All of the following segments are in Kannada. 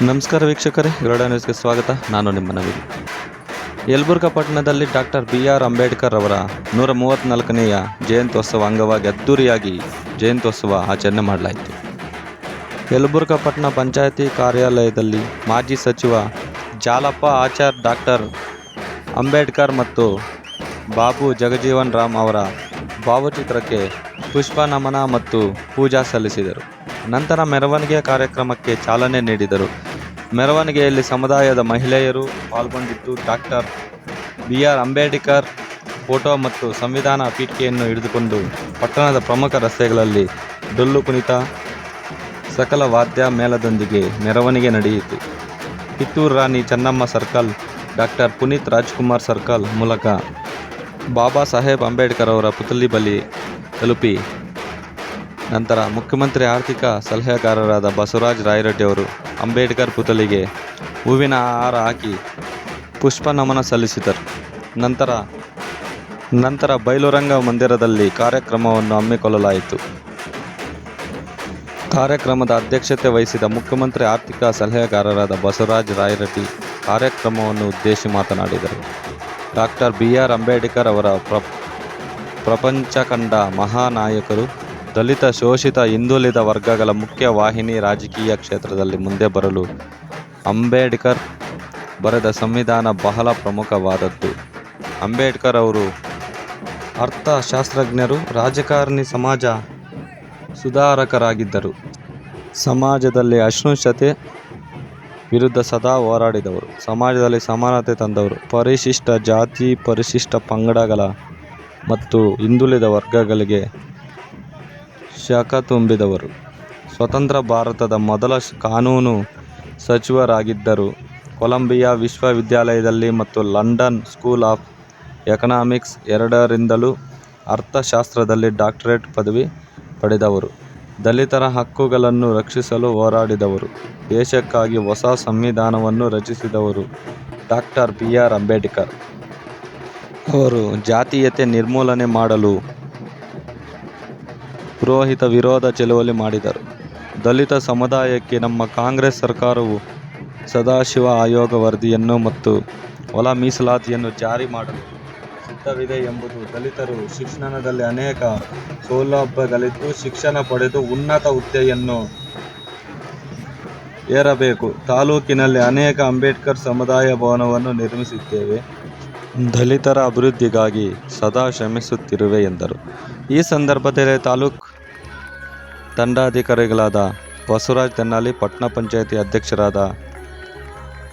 ನಮಸ್ಕಾರ ವೀಕ್ಷಕರೇ, ಗರುಡ ನ್ಯೂಸ್ಗೆ ಸ್ವಾಗತ. ನಾನು ನಿಮ್ಮ ನವೀನ್. ಯಲಬುರ್ಗಾ ಪಟ್ಟಣದಲ್ಲಿ ಡಾಕ್ಟರ್ ಬಿ ಆರ್ ಅಂಬೇಡ್ಕರ್ ಅವರ ನೂರ ಮೂವತ್ತ್ನಾಲ್ಕನೆಯ ಜಯಂತ್ಯೋತ್ಸವ ಅಂಗವಾಗಿ ಅದ್ದೂರಿಯಾಗಿ ಜಯಂತ್ಯೋತ್ಸವ ಆಚರಣೆ ಮಾಡಲಾಯಿತು. ಯಲಬುರ್ಗಾ ಪಟ್ಟಣ ಪಂಚಾಯತಿ ಕಾರ್ಯಾಲಯದಲ್ಲಿ ಮಾಜಿ ಸಚಿವ ಜಾಲಪ್ಪ ಆಚಾರ್ ಡಾಕ್ಟರ್ ಅಂಬೇಡ್ಕರ್ ಮತ್ತು ಬಾಬು ಜಗಜೀವನ್ ರಾಮ್ ಅವರ ಭಾವಚಿತ್ರಕ್ಕೆ ಪುಷ್ಪ ನಮನ ಮತ್ತು ಪೂಜಾ ಸಲ್ಲಿಸಿದರು. ನಂತರ ಮೆರವಣಿಗೆ ಕಾರ್ಯಕ್ರಮಕ್ಕೆ ಚಾಲನೆ ನೀಡಿದರು. ಮೆರವಣಿಗೆಯಲ್ಲಿ ಸಮುದಾಯದ ಮಹಿಳೆಯರು ಪಾಲ್ಗೊಂಡಿದ್ದು doctor B R Ambedkar photo ಮತ್ತು ಸಂವಿಧಾನ ಪೀಠಿಕೆಯನ್ನು ಹಿಡಿದುಕೊಂಡು ಪಟ್ಟಣದ ಪ್ರಮುಖ ರಸ್ತೆಗಳಲ್ಲಿ ಡೊಳ್ಳು ಕುಣಿತ, ಸಕಲ ವಾದ್ಯ ಮೇಳದೊಂದಿಗೆ ಮೆರವಣಿಗೆ ನಡೆಯಿತು. Kittur Rani Chennamma circle, doctor Puneeth Rajkumar circle ಮೂಲಕ ಬಾಬಾ ಸಾಹೇಬ್ ಅಂಬೇಡ್ಕರ್ ಅವರ ಪುತಲಿ ಬಲಿ ತಲುಪಿ ನಂತರ ಮುಖ್ಯಮಂತ್ರಿ ಆರ್ಥಿಕ ಸಲಹೆಗಾರರಾದ ಬಸವರಾಜ ರಾಯರೆಡ್ಡಿ ಅವರು ಅಂಬೇಡ್ಕರ್ ಪುತಲಿಗೆ ಹೂವಿನ ಹಾರ ಹಾಕಿ ಪುಷ್ಪ ನಮನ ಸಲ್ಲಿಸಿದರು. ನಂತರ ನಂತರ ಬಯಲುರಂಗ ಮಂದಿರದಲ್ಲಿ ಕಾರ್ಯಕ್ರಮವನ್ನು ಹಮ್ಮಿಕೊಳ್ಳಲಾಯಿತು. ಕಾರ್ಯಕ್ರಮದ ಅಧ್ಯಕ್ಷತೆ ವಹಿಸಿದ ಮುಖ್ಯಮಂತ್ರಿ ಆರ್ಥಿಕ ಸಲಹೆಗಾರರಾದ ಬಸವರಾಜ ರಾಯರೆಡ್ಡಿ ಕಾರ್ಯಕ್ರಮವನ್ನು ಉದ್ದೇಶಿಸಿ ಮಾತನಾಡಿದರು. ಡಾಕ್ಟರ್ ಬಿ ಆರ್ ಅಂಬೇಡ್ಕರ್ ಅವರ ಪ್ರ ಪ್ರಪಂಚ ಕಂಡ ಮಹಾನಾಯಕರು ದಲಿತ, ಶೋಷಿತ, ಹಿಂದುಳಿದ ವರ್ಗಗಳ ಮುಖ್ಯ ವಾಹಿನಿ ರಾಜಕೀಯ ಕ್ಷೇತ್ರದಲ್ಲಿ ಮುಂದೆ ಬರಲು ಅಂಬೇಡ್ಕರ್ ಬರೆದ ಸಂವಿಧಾನ ಬಹಳ ಪ್ರಮುಖವಾದದ್ದು. ಅಂಬೇಡ್ಕರ್ ಅವರು ಅರ್ಥಶಾಸ್ತ್ರಜ್ಞರು, ರಾಜಕಾರಣಿ ಸಮಾಜ ಸುಧಾರಕರಾಗಿದ್ದರು. ಸಮಾಜದಲ್ಲಿ ಅಸ್ಪೃಶ್ಯತೆ ವಿರುದ್ಧ ಸದಾ ಹೋರಾಡಿದವರು. ಸಮಾಜದಲ್ಲಿ ಸಮಾನತೆ ತಂದವರು. ಪರಿಶಿಷ್ಟ ಜಾತಿ, ಪರಿಶಿಷ್ಟ ಪಂಗಡಗಳ ಮತ್ತು ಹಿಂದುಳಿದ ವರ್ಗಗಳಿಗೆ ಶಕ ತುಂಬಿದವರು. ಸ್ವತಂತ್ರ ಭಾರತದ ಮೊದಲ ಕಾನೂನು ಸಚಿವರಾಗಿದ್ದರು. ಕೊಲಂಬಿಯಾ ವಿಶ್ವವಿದ್ಯಾಲಯದಲ್ಲಿ ಮತ್ತು ಲಂಡನ್ ಸ್ಕೂಲ್ ಆಫ್ ಎಕನಾಮಿಕ್ಸ್ ಎರಡರಿಂದಲೂ ಅರ್ಥಶಾಸ್ತ್ರದಲ್ಲಿ ಡಾಕ್ಟರೇಟ್ ಪದವಿ ಪಡೆದವರು. ದಲಿತರ ಹಕ್ಕುಗಳನ್ನು ರಕ್ಷಿಸಲು ಹೋರಾಡಿದವರು. ದೇಶಕ್ಕಾಗಿ ಹೊಸ ಸಂವಿಧಾನವನ್ನು ರಚಿಸಿದವರು ಡಾಕ್ಟರ್ ಬಿ ಆರ್ ಅಂಬೇಡ್ಕರ್. ಅವರು ಜಾತೀಯತೆ ನಿರ್ಮೂಲನೆ ಮಾಡಲು ಪುರೋಹಿತ ವಿರೋಧ ಚಳುವಳಿ ಮಾಡಿದರು. ದಲಿತ ಸಮುದಾಯಕ್ಕೆ ನಮ್ಮ ಕಾಂಗ್ರೆಸ್ ಸರ್ಕಾರವು ಸದಾಶಿವ ಆಯೋಗ ವರದಿಯನ್ನು ಮತ್ತು ಒಳ ಮೀಸಲಾತಿಯನ್ನು ಜಾರಿ ಮಾಡಲು ಸಿದ್ಧವಿದೆ ಎಂಬುದು ದಲಿತರು ಶಿಕ್ಷಣದಲ್ಲಿ ಅನೇಕ ಸೌಲಭ್ಯಗಳಿದ್ದು ಶಿಕ್ಷಣ ಪಡೆದು ಉನ್ನತ ಹುದ್ದೆಯನ್ನು ಏರಬೇಕು. ತಾಲೂಕಿನಲ್ಲಿ ಅನೇಕ ಅಂಬೇಡ್ಕರ್ ಸಮುದಾಯ ಭವನವನ್ನು ನಿರ್ಮಿಸುತ್ತೇವೆ ದಲಿತರ ಅಭಿವೃದ್ಧಿಗಾಗಿ ಸದಾ ಶ್ರಮಿಸುತ್ತಿರುವೆ ಎಂದರು. ಈ ಸಂದರ್ಭದಲ್ಲಿ ತಾಲೂಕ್ ದಂಡಾಧಿಕಾರಿಗಳಾದ ಬಸವರಾಜ್ ತೆನ್ನಾಲಿ ಪಟ್ಟಣ ಪಂಚಾಯಿತಿ ಅಧ್ಯಕ್ಷರಾದ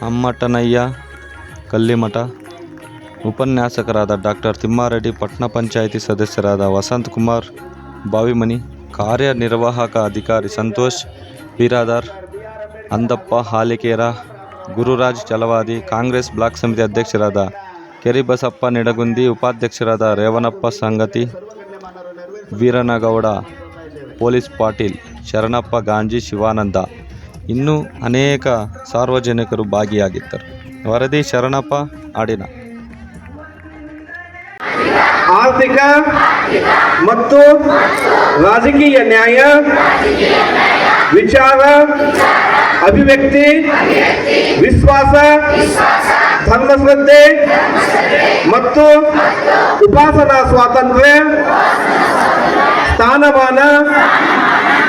ಅಮ್ಮಟ್ಟನಯ್ಯ ಕಲ್ಲಿಮಠ ಉಪನ್ಯಾಸಕರಾದ ಡಾಕ್ಟರ್ ತಿಮ್ಮಾರೆಡ್ಡಿ ಪಟ್ಟಣ ಪಂಚಾಯಿತಿ ಸದಸ್ಯರಾದ ವಸಂತ್ ಕುಮಾರ್, ಬಾವಿಮನಿ, ಕಾರ್ಯನಿರ್ವಾಹಕ ಅಧಿಕಾರಿ ಸಂತೋಷ್ ಬಿರಾದಾರ್ ಅಂದಪ್ಪ, ಹಾಲಿಕೇರ, ಗುರುರಾಜ್ ಚಲವಾದಿ, ಕಾಂಗ್ರೆಸ್ ಬ್ಲಾಕ್ ಸಮಿತಿ ಅಧ್ಯಕ್ಷರಾದ ಕೆರಿಬಸಪ್ಪ ನಿಡಗುಂದಿ, ಉಪಾಧ್ಯಕ್ಷರಾದ ರೇವಣಪ್ಪ ಸಂಗತಿ, ವೀರನಗೌಡ ಪೊಲೀಸ್ ಪಾಟೀಲ್ ಶರಣಪ್ಪ ಗಾಂಜಿ ಶಿವಾನಂದ. ಇನ್ನೂ ಅನೇಕ ಸಾರ್ವಜನಿಕರು ಭಾಗಿಯಾಗಿದ್ದರು. ವರದಿ ಶರಣಪ್ಪ, ಆಡಿನ. ಆರ್ಥಿಕ ಮತ್ತು ರಾಜಕೀಯ ನ್ಯಾಯ, ವಿಚಾರ, ಅಭಿವ್ಯಕ್ತಿ, ವಿಶ್ವಾಸ ಧರ್ಮಶ್ರದ್ಧೆ ಮತ್ತು ಉಪಾಸನಾ ಸ್ವಾತಂತ್ರ್ಯ, ಸ್ಥಾನಮಾನ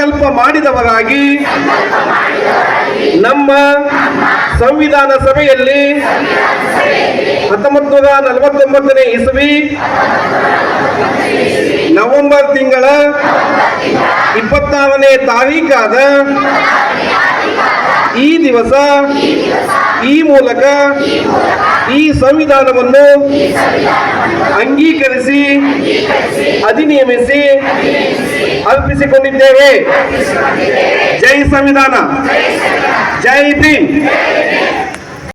ಸಂಕಲ್ಪ ಮಾಡಿದವರಾಗಿ ನಮ್ಮ ಸಂವಿಧಾನ ಸಭೆಯಲ್ಲಿ ಹತ್ತೊಂಬತ್ತು ನೂರ ನಲವತ್ತೊಂಬತ್ತನೇ ಇಸವಿ ನವೆಂಬರ್ ತಿಂಗಳ ಇಪ್ಪತ್ತಾರನೇ ತಾರೀಕಾದ ಈ ದಿವಸ ಈ ಮೂಲಕ ಈ ಸಂವಿಧಾನವನ್ನು ಅಂಗೀಕರಿಸಿ ಅಧಿನಿಯಮಿಸಿ ಅರ್ಪಿಸಿಕೊಂಡಿದ್ದೇವೆ. ಜೈ ಸಂವಿಧಾನ. ಜೈ ಭೀಮ್.